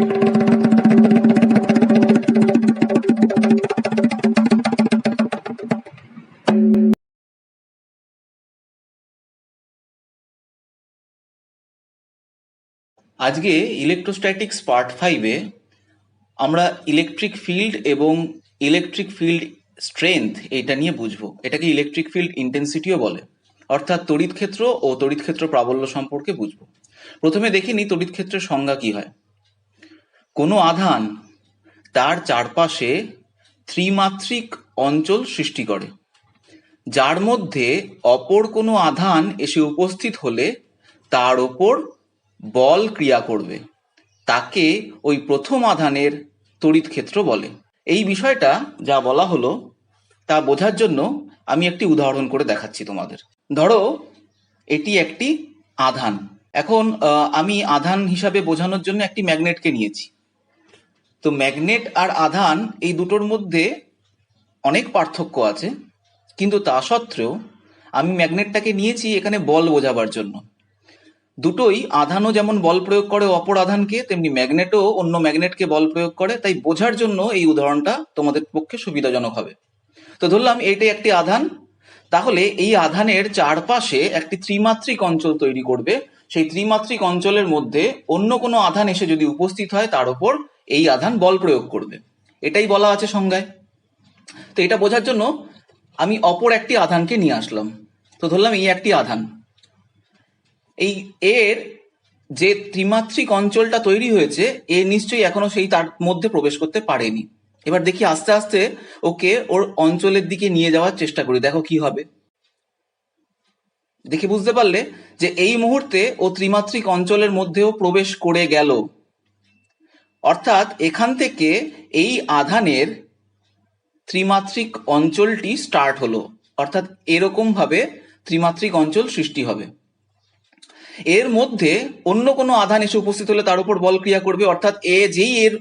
আজকে electrostatics part ফাইভে আমরা ইলেকট্রিক ফিল্ড এবং ইলেকট্রিক ফিল্ড স্ট্রেংথ এটা নিয়ে বুঝব। এটাকে ইলেকট্রিক ফিল্ড ইন্টেন্সিটিও বলে। অর্থাৎ তড়িৎ ক্ষেত্র ও তড়িৎ ক্ষেত্র প্রাবল্য সম্পর্কে বুঝব। প্রথমে দেখিনি তড়িৎ ক্ষেত্রের সংজ্ঞা কি হয়। কোনো আধান তার চারপাশে ত্রিমাত্রিক অঞ্চল সৃষ্টি করে, যার মধ্যে অপর কোনো আধান এসে উপস্থিত হলে তার ওপর বল ক্রিয়া করবে। তাকে ওই প্রথম আধানের তড়িৎ ক্ষেত্র বলে। এই বিষয়টা যা বলা হলো, তা বোঝার জন্য আমি একটি উদাহরণ করে দেখাচ্ছি তোমাদের। ধরো, এটি একটি আধান। এখন আমি আধান হিসাবে বোঝানোর জন্য একটি ম্যাগনেটকে নিয়েছি। তো ম্যাগনেট আর আধান এই দুটোর মধ্যে অনেক পার্থক্য আছে, কিন্তু তা সত্ত্বেও আমি ম্যাগনেটটাকে নিয়েছি এখানে বল বোঝাবার জন্য। দুটোই আধানও যেমন বল প্রয়োগ করে অপর আধানকে, তেমনি ম্যাগনেটও অন্য ম্যাগনেটকে বল প্রয়োগ করে, তাই বোঝার জন্য এই উদাহরণটা তোমাদের পক্ষে সুবিধাজনক হবে। তো ধরলাম এইটাই একটি আধান, তাহলে এই আধানের চারপাশে একটি ত্রিমাত্রিক অঞ্চল তৈরি করবে। সেই ত্রিমাত্রিক অঞ্চলের মধ্যে অন্য কোনো আধান এসে যদি উপস্থিত হয়, তার উপর এই আধান বল প্রয়োগ করবে। এটাই বলা আছে সংজ্ঞায়। তো এটা বোঝার জন্য আমি অপর একটি আধানকে নিয়ে আসলাম। তো ধরলাম এই একটি আধান। এই এর যে ত্রিমাত্রিক অঞ্চলটা তৈরি হয়েছে এ নিশ্চয়ই এখনও সেই তার মধ্যে প্রবেশ করতে পারেনি। এবার দেখি আস্তে আস্তে ওকে ওর অঞ্চলের দিকে নিয়ে যাওয়ার চেষ্টা করি, দেখো কি হবে। দেখে বুঝতে পারলে যে এই মুহূর্তে ও ত্রিমাত্রিক অঞ্চলের মধ্যেও প্রবেশ করে গেল। অর্থাৎ এখান থেকে এই আধানের ত্রিমাত্রিক অঞ্চলটি স্টার্ট হলো। অর্থাৎ এরকম ভাবে ত্রিমাত্রিক অঞ্চল সৃষ্টি হবে। এর মধ্যে অন্য কোনো আধান এসে উপস্থিত হলে তার উপর বল ক্রিয়া করবে। অর্থাৎ এ যেই এর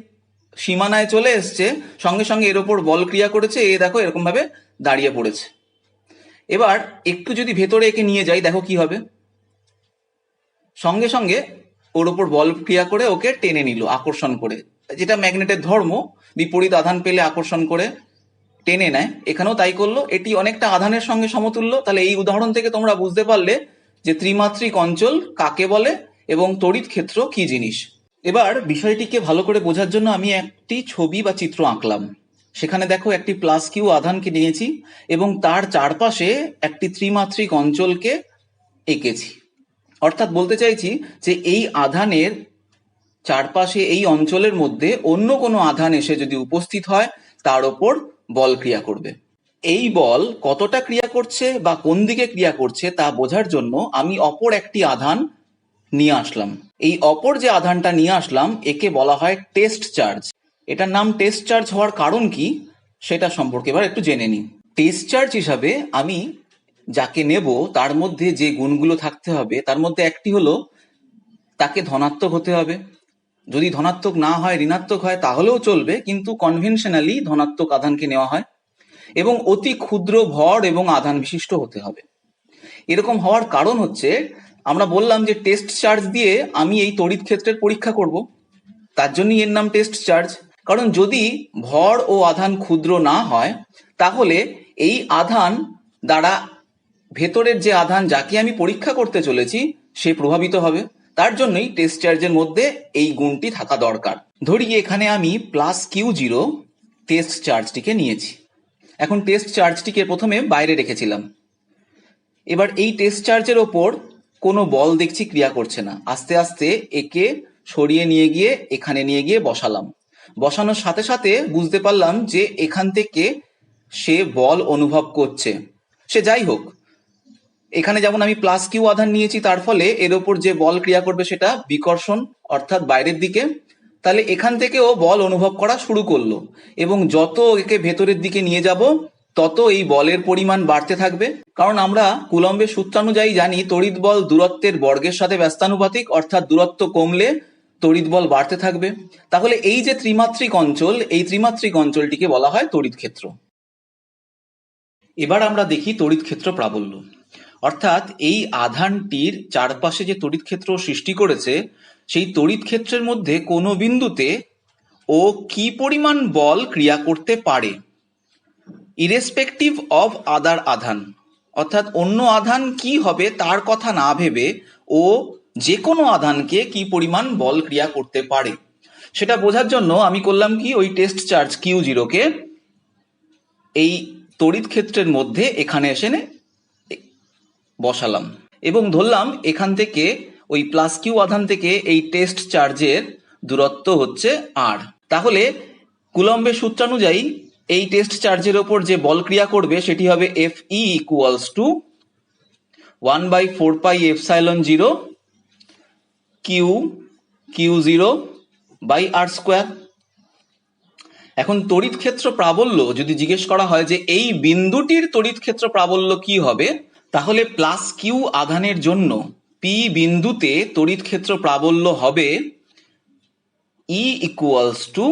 সীমানায় চলে এসছে, সঙ্গে সঙ্গে এর উপর বল ক্রিয়া করেছে, এ দেখো এরকম ভাবে দাঁড়িয়ে পড়েছে। এবার একটু যদি ভেতরে একে নিয়ে যাই, দেখো কি হবে। সঙ্গে সঙ্গে ওর উপর বল ক্রিয়া করে ওকে টেনে নিল, আকর্ষণ করে। যেটা ম্যাগনেটের ধর্ম, বিপরীত আধান পেলে আকর্ষণ করে, টেনে নেয়। এখানেও তাই করল। এটি অনেকটা আধানের সঙ্গে সমতুল্য। তাহলে এই উদাহরণ থেকে তোমরা বুঝতে পারলে যে ত্রিমাত্রিক অঞ্চল কাকে বলে এবং তড়িৎ ক্ষেত্র কি জিনিস। এবার বিষয়টিকে ভালো করে বোঝার জন্য আমি একটি ছবি বা চিত্র আঁকলাম। সেখানে দেখো একটি প্লাস কিউ আধানকে নিয়েছি এবং তার চারপাশে একটি ত্রিমাত্রিক অঞ্চলকে এঁকেছি। অর্থাৎ বলতে চাইছি যে এই আধানের চারপাশে, এই অঞ্চলের মধ্যে অন্য কোনো আধান এসে যদি উপস্থিত হয়, তার ওপর বল ক্রিয়া করবে। এই বল কতটা ক্রিয়া করছে বা কোন দিকে ক্রিয়া করছে তা বোঝার জন্য আমি অপর একটি আধান নিয়ে আসলাম। এই অপর যে আধানটা নিয়ে আসলাম, একে বলা হয় টেস্ট চার্জ। এটার নাম টেস্ট চার্জ হওয়ার কারণ কি, সেটা সম্পর্কে এবার একটু জেনে নিই। টেস্ট চার্জ হিসাবে আমি যাকে নেব, তার মধ্যে যে গুণগুলো থাকতে হবে, তার মধ্যে একটি হলো তাকে ধনাত্মক হতে হবে। যদি ধনাত্মক না হয়, ঋণাত্মক হয়, তাহলেও চলবে, কিন্তু কনভেনশনালি ধনাত্মক আধানকে নেওয়া হয় এবং অতি ক্ষুদ্র ভর এবং আধান বিশিষ্ট হতে হবে। এরকম হওয়ার কারণ হচ্ছে, আমরা বললাম যে টেস্ট চার্জ দিয়ে আমি এই তড়িৎ ক্ষেত্রের পরীক্ষা করব। তার জন্যই এর নাম টেস্ট চার্জ কারণ যদি ভর ও আধান ক্ষুদ্র না হয়, তাহলে এই আধান দ্বারা ভেতরের যে আধান যাকে আমি পরীক্ষা করতে চলেছি, সে প্রভাবিত হবে। তার জন্যই টেস্ট চার্জের মধ্যে এই গুণটি থাকা দরকার। ধরি এখানে আমি প্লাস কিউ জিরো টেস্ট চার্জটিকে নিয়েছি। এখন টেস্ট চার্জটিকে প্রথমে বাইরে রেখেছিলাম। এবার এই টেস্ট চার্জের ওপর কোনো বল দেখছি ক্রিয়া করছে না। আস্তে আস্তে একে সরিয়ে নিয়ে গিয়ে এখানে নিয়ে গিয়ে বসালাম। বসানোর সাথে সাথে বুঝতে পারলাম যে এখান থেকে সে বল অনুভব করছে। সে যাই হোক এখানে যেমন আমি প্লাস কিউ আধান নিয়েছি, তার ফলে এর ওপর যে বল ক্রিয়া করবে সেটা বিকর্ষণ, অর্থাৎ বাইরের দিকে। তাহলে এখান থেকেও বল অনুভব করা শুরু করল। এবং যত একে ভেতরের দিকে নিয়ে যাব, তত এই বলের পরিমাণ বাড়তে থাকবে। কারণ আমরা কুলম্বের সূত্রানুযায়ী জানি, তড়িৎ বল দূরত্বের বর্গের সাথে ব্যস্তানুপাতিক, অর্থাৎ দূরত্ব কমলে তড়িৎ বল বাড়তে থাকবে। তাহলে এই যে ত্রিমাত্রিক অঞ্চল, এই ত্রিমাত্রিক অঞ্চলটিকে বলা হয় তড়িৎ ক্ষেত্র। এবার আমরা দেখি তড়িৎ ক্ষেত্র প্রাবল্য। অর্থাৎ এই আধানটির চারপাশে যে তড়িৎ ক্ষেত্র সৃষ্টি করেছে, সেই তড়িৎ ক্ষেত্রের মধ্যে কোনো বিন্দুতে ও কি পরিমাণ বল ক্রিয়া করতে পারে? ইরেসপেক্টিভ অফ আদার আধান, অর্থাৎ অন্য আধান কি হবে তার কথা না ভেবে ও যে কোনো আধানকে কি পরিমাণ বল ক্রিয়া করতে পারে? সেটা বোঝার জন্য আমি করলাম কি, ওই টেস্ট চার্জ কিউ জিরোকে এই তড়িৎ ক্ষেত্রের মধ্যে এখানে এসে বসালাম। এবং ধরলাম এখান থেকে, ওই প্লাস কিউ আধান থেকে এই টেস্ট চার্জের দূরত্ব হচ্ছে আর তাহলে কুলম্বের সূত্রানুযায়ী এই টেস্ট চার্জের ওপর যে বল ক্রিয়া করবে, সেটি হবে F E equals to one by four pi epsilon zero Q Q zero by R square এখন তড়িৎ ক্ষেত্র প্রাবল্য যদি জিজ্ঞেস করা হয় যে এই বিন্দুটির তড়িৎ ক্ষেত্র প্রাবল্য কি হবে তাহলে প্লাস কিউ আধানের জন্য পি বিন্দুতে তড়িৎ ক্ষেত্র প্রাবল্য হবে ই ইকুয়ালস টু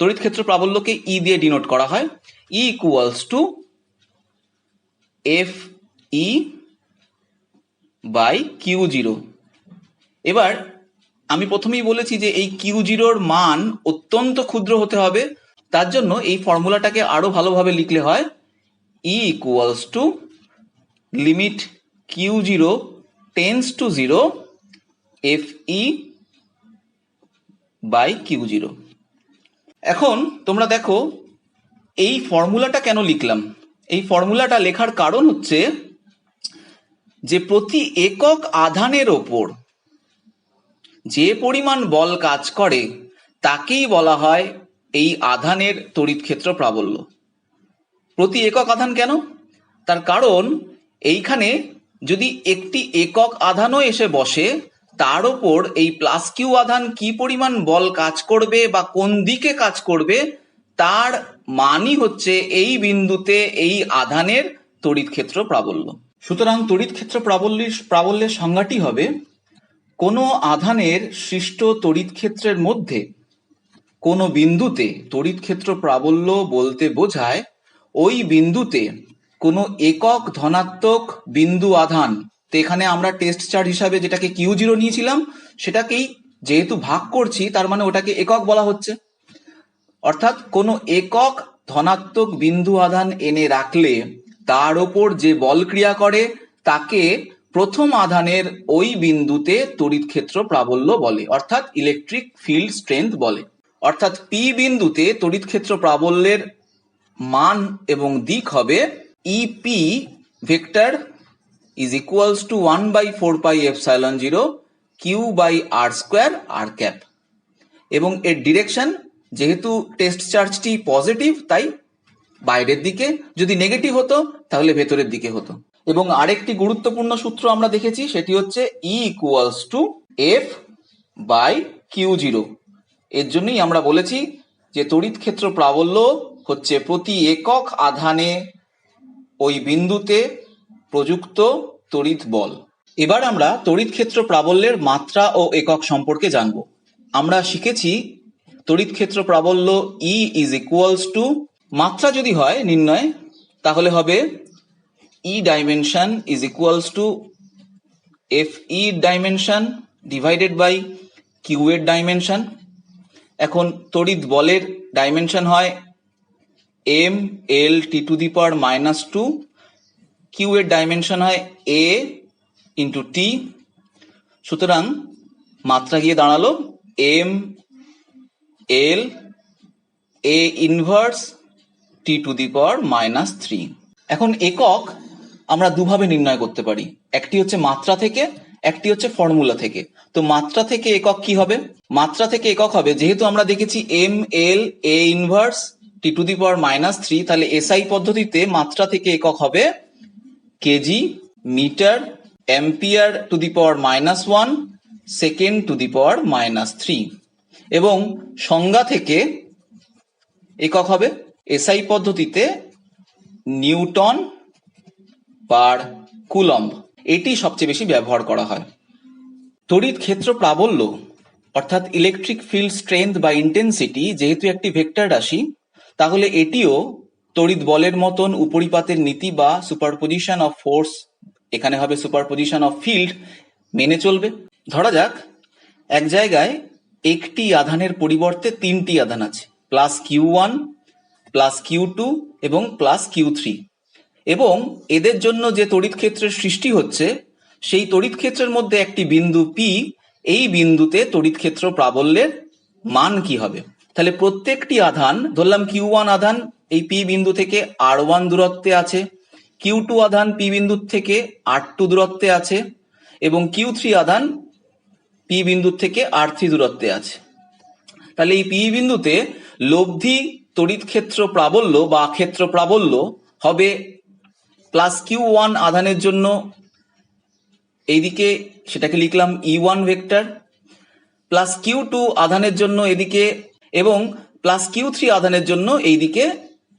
তড়িৎ ক্ষেত্র প্রাবল্যকে ই দিয়ে ডিনোট করা হয়। E equals to F E by Q zero এবার আমি প্রথমেই বলেছি যে এই কিউ জিরোর মান অত্যন্ত ক্ষুদ্র হতে হবে। তার জন্য এই ফর্মুলাটাকে আরও ভালোভাবে লিখলে হয় E equals to limit Q zero tends to zero F E by Q zero এখন তোমরা দেখো, এই ফর্মুলাটা কেন লিখলাম? এই ফর্মুলাটা লেখার কারণ হচ্ছে যে প্রতি একক আধানের ওপর যে পরিমাণ বল কাজ করে, তাকেই বলা হয় এই আধানের তড়িৎ ক্ষেত্র প্রাবল্য। প্রতি একক আধান কেন? তার কারণ এইখানে যদি একটি একক আধানও এসে বসে, তার ওপর এই প্লাস কিউ আধান কি পরিমাণ বল কাজ করবে বা কোন দিকে কাজ করবে, তার মানই হচ্ছে এই বিন্দুতে এই আধানের তড়িৎ ক্ষেত্র প্রাবল্য। সুতরাং তড়িৎ ক্ষেত্র প্রাবল্যের প্রাবল্যের সংজ্ঞাটি হবে, কোনো আধানের সৃষ্ট তড়িৎ ক্ষেত্রের মধ্যে কোনো বিন্দুতে তড়িৎ ক্ষেত্র প্রাবল্য বলতে বোঝায়, ওই বিন্দুতে কোনো একক ধনাত্মক বিন্দু আধান, তো এখানে আমরা টেস্ট চার্জ হিসাবে যেটাকে কিউ জিরো নিয়েছিলাম, সেটাকেই যেহেতু ভাগ করছি, তার মানে ওটাকে একক বলা হচ্ছে। অর্থাৎ কোনো একক ধনাত্মক বিন্দু আধান এনে রাখলে তার ওপর যে বল ক্রিয়া করে, তাকে প্রথম আধানের ওই বিন্দুতে তড়িৎ ক্ষেত্র প্রাবল্য বলে, অর্থাৎ ইলেকট্রিক ফিল্ড স্ট্রেংথ বলে। অর্থাৎ পি বিন্দুতে তড়িৎ ক্ষেত্র প্রাবল্যের মান এবং দিক হবে vector is equals to one by four pi epsilon zero Q by R square R cap এবং এর ডিরেকশন যেহেতু টেস্ট চার্জটি পজিটিভ তাই বাইরের দিকে যদি নেগেটিভ হতো, তাহলে ভেতরের দিকে হতো। এবং আরেকটি গুরুত্বপূর্ণ সূত্র আমরা দেখেছি, সেটি হচ্ছে E equals to F by Q zero এর জন্যই আমরা বলেছি যে তড়িৎ ক্ষেত্র প্রাবল্য হচ্ছে প্রতি একক আধানে ওই বিন্দুতে প্রযুক্ত তড়িৎ বল। এবার আমরা তড়িৎ ক্ষেত্র প্রাবল্যের মাত্রা ও একক সম্পর্কে জানব। আমরা শিখেছি তড়িৎ ক্ষেত্র প্রাবল্য ই ইজ ইকুয়ালস টু মাত্রা যদি হয় নির্ণয়, তাহলে হবে E dimension is equals to F E dimension divided by Q এর ডাইমেনশন এখন তড়িৎ বলের ডাইমেনশন হয় M L T to the power minus two Q এর ডাইমেনশন হয় এ ইন্টু টি সুতরাং মাত্রা গিয়ে দাঁড়াল M L A inverse T to the power minus three এখন একক আমরা দুভাবে নির্ণয় করতে পারি। একটি হচ্ছে মাত্রা থেকে, একটি হচ্ছে ফর্মুলা থেকে। তো মাত্রা থেকে একক কি হবে? মাত্রা থেকে একক হবে, যেহেতু আমরা দেখেছি M L A inverse T to the power minus three তাহলে এসআই পদ্ধতিতে মাত্রা থেকে একক হবে KG metre ampere to the power minus one second to the power minus three এবং সংজ্ঞা থেকে একক হবে এসআই পদ্ধতিতে নিউটন পার কুলম্ব। এটি সবচেয়ে বেশি ব্যবহার করা হয়। তড়িৎ ক্ষেত্র প্রাবল্য, অর্থাৎ ইলেকট্রিক ফিল্ড স্ট্রেংথ বা ইন্টেন্সিটি যেহেতু একটি ভেক্টর রাশি তাহলে এটিও তড়িৎ বলের মতন উপরিপাতের নীতি বা সুপারপজিশন অফ ফোর্স, এখানে হবে সুপারপজিশন অফ ফিল্ড, মেনে চলবে। ধরা যাক, এক জায়গায় একটি আধানের পরিবর্তে তিনটি আধান আছে, plus Q one, plus Q two এবং প্লাস কিউ থ্রি। এবং এদের জন্য যে তড়িৎ ক্ষেত্রের সৃষ্টি হচ্ছে, সেই তড়িৎ ক্ষেত্রের মধ্যে একটি বিন্দু পি এই বিন্দুতে তড়িৎ ক্ষেত্র প্রাবল্যের মান কি হবে? তাহলে প্রত্যেকটি আধান, ধরলাম কিউ ওয়ান আধান এই পি বিন্দু থেকে আর ওয়ান দূরত্বে আছে কিউ টু আধান পি বিন্দু থেকে আর টু দূরত্বে আছে, এবং কিউ থ্রি আধান পি বিন্দু থেকে আর থ্রি দূরত্বে আছে। তাহলে এই পি বিন্দুতে লব্ধি, তড়িৎ ক্ষেত্র প্রাবল্য বা ক্ষেত্র প্রাবল্য হবে প্লাস কিউ ওয়ান আধানের জন্য। এইদিকে সেটাকে লিখলাম E one vector plus Q two আধানের জন্য এদিকে এবং প্লাস কিউ থ্রি আধানের জন্য এইদিকে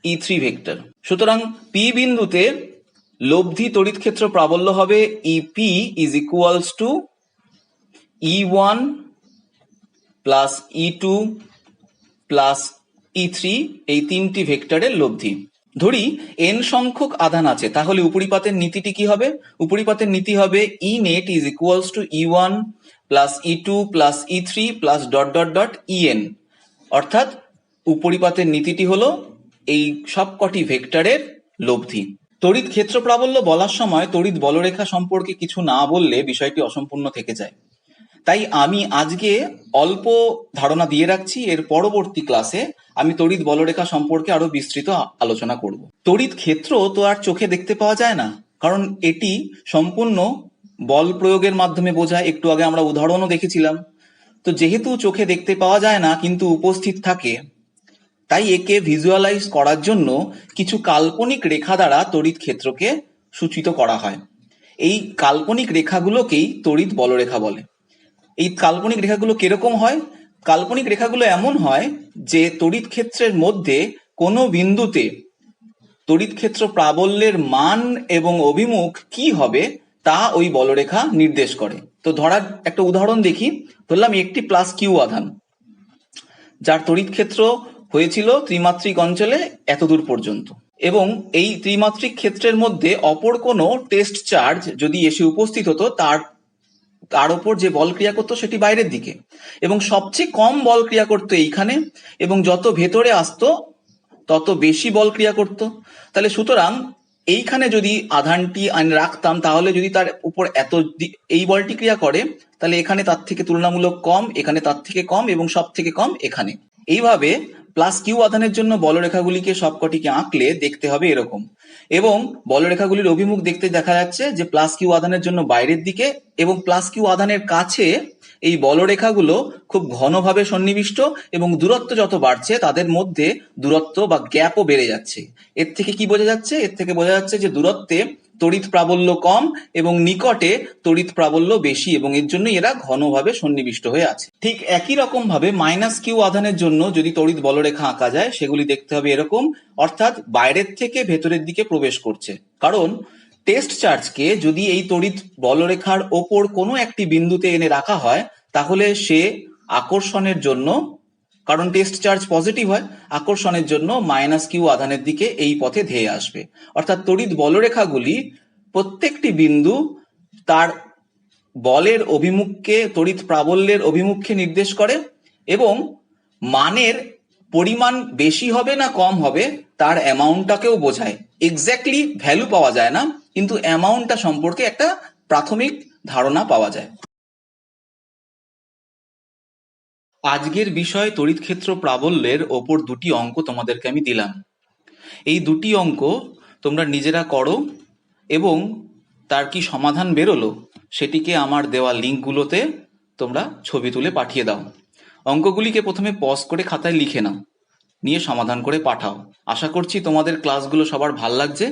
ই থ্রি ভেক্টর সুতরাং পি বিন্দুতে লব্ধি তড়িৎ ক্ষেত্র প্রাবল্য হবে EP is equals to E one plus E two plus E three এই তিনটি ভেক্টরের লব্ধি। ধরি এন সংখ্যক আধান আছে, তাহলে উপরিপাতের নীতিটি কি হবে? উপরিপাতের নীতি হবে E net is equals to E one plus E two plus E three plus dot dot dot EN অর্থাৎ উপরিপাতের নীতিটি হলো এই সবকটি ভেক্টরের লব্ধি। তড়িৎ ক্ষেত্র প্রাবল্য বলার সময় তড়িৎ বলরেখা সম্পর্কে কিছু না বললে বিষয়টি অসম্পূর্ণ থেকে যায়। তাই আমি আজকে অল্প ধারণা দিয়ে রাখছি, এর পরবর্তী ক্লাসে আমি তড়িৎ বলরেখা সম্পর্কে আরও বিস্তৃত আলোচনা করব। তড়িৎ ক্ষেত্র তো আর চোখে দেখতে পাওয়া যায় না, কারণ এটি সম্পূর্ণ বল প্রয়োগের মাধ্যমে বোঝায়। একটু আগে আমরা উদাহরণও দেখেছিলাম। তো যেহেতু চোখে দেখতে পাওয়া যায় না, কিন্তু উপস্থিত থাকে। তাই একে ভিজুয়ালাইজ করার জন্য কিছু কাল্পনিক রেখা দ্বারা তড়িৎ ক্ষেত্রকে সূচিত করা হয়। এই কাল্পনিক রেখাগুলোকেই তড়িৎ বলরেখা বলে। এই কাল্পনিক রেখাগুলো কীরকম হয়? কাল্পনিক রেখাগুলো এমন হয় যে তড়িৎ ক্ষেত্রের মধ্যে কোনো বিন্দুতে তড়িৎ ক্ষেত্র প্রাবল্যের মান এবং অভিমুখ কি হবে তা ওই বলরেখা নির্দেশ করে। তো ধরার একটা উদাহরণ দেখি। ধরলাম একটি প্লাস কিউ আধান। যার তড়িৎ ক্ষেত্র হয়েছিল ত্রিমাত্রিক অঞ্চলে এতদূর পর্যন্ত। এবং এই ত্রিমাত্রিক ক্ষেত্রের মধ্যে অপর কোনো টেস্ট চার্জ যদি এসে উপস্থিত হতো, তার তার উপর যে বল ক্রিয়া করতো সেটি বাইরের দিকে। এবং সবচেয়ে কম বল ক্রিয়া করতো এইখানে, এবং যত ভেতরে আসতো, তত বেশি বল ক্রিয়া করতো। তাহলে সুতরাং এইখানে যদি আধানটি আন- রাখতাম, তাহলে যদি তার উপর এত এই বলটি ক্রিয়া করে, তাহলে এখানে তার থেকে তুলনামূলক কম, এখানে তার থেকে কম এবং সব থেকে কম এখানে। এইভাবে প্লাস কিউ আধানের জন্য বলরেখাগুলিকে সবকটিকে আঁকলে দেখতে হবে এরকম। এবং বলরেখাগুলির অভিমুখ দেখতে দেখা যাচ্ছে যে প্লাস কিউ আধানের জন্য বাইরের দিকে এবং প্লাস কিউ আধানের কাছে এই বলরেখাগুলো খুব ঘনভাবে সন্নিবিষ্ট এবং দূরত্ব যত বাড়ছে, তাদের মধ্যে দূরত্ব বা গ্যাপও বেড়ে যাচ্ছে। এর থেকে কি বোঝা যাচ্ছে? এর থেকে বোঝা যাচ্ছে যে দূরত্বে তড়িৎ প্রাবল্য কম এবং নিকটে তড়িৎ প্রাবল্য বেশি এবং এর জন্য এরা ঘনভাবে সন্নিবিষ্ট হয়ে আছে। ঠিক একই রকম ভাবে মাইনাস কিউ আধানের জন্য যদি তড়িৎ বলরেখা আঁকা যায়, সেগুলি দেখতে হবে এরকম, অর্থাৎ বাইরের থেকে ভেতরের দিকে প্রবেশ করছে। কারণ টেস্ট চার্জকে যদি এই তড়িৎ বলরেখার ওপর কোনো একটি বিন্দুতে এনে রাখা হয়, তাহলে সে আকর্ষণের জন্য, কারণ টেস্ট চার্জ পজিটিভ হয়, আকর্ষণের জন্য মাইনাস কিউ আধানের দিকে এই পথে ধেয়ে আসবে। অর্থাৎ তড়িৎ বলরেখাগুলি প্রত্যেকটি বিন্দু তার বলের অভিমুখকে, তড়িৎ প্রাবল্যের অভিমুখকে নির্দেশ করে এবং মানের পরিমাণ বেশি হবে না কম হবে, তার অ্যামাউন্টটাকেও বোঝায়। এক্স্যাক্টলি ভ্যালু পাওয়া যায় না, কিন্তু অ্যামাউন্টটা সম্পর্কে একটা প্রাথমিক ধারণা পাওয়া যায়। আজকের বিষয় তড়িৎ ক্ষেত্র প্রাবল্যের ওপর দুটি অঙ্ক তোমাদেরকে আমি দিলাম। এই দুটি অঙ্ক তোমরা নিজেরা করো এবং তার কি সমাধান বেরোলো, সেটিকে আমার দেওয়া লিঙ্কগুলোতে তোমরা ছবি তুলে পাঠিয়ে দাও। অঙ্কগুলিকে প্রথমে পজ করে খাতায় লিখে নাও। নিয়ে সমাধান করে পাঠাও। আশা করছি তোমাদের ক্লাসগুলো সবার ভালো লাগছে।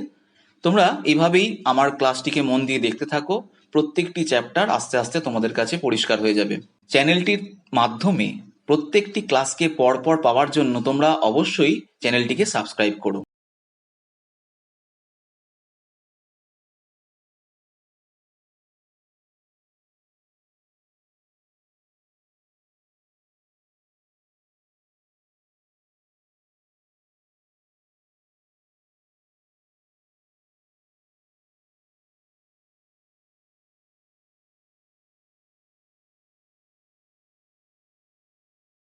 তোমরা এইভাবেই আমার ক্লাসটিকে মন দিয়ে দেখতে থাকো। প্রত্যেকটি চ্যাপ্টার আস্তে আস্তে তোমাদের কাছে পরিষ্কার হয়ে যাবে। চ্যানেলটির মাধ্যমে প্রত্যেকটি ক্লাসকে পরপর পাওয়ার জন্য তোমরা অবশ্যই চ্যানেলটিকে সাবস্ক্রাইব করো।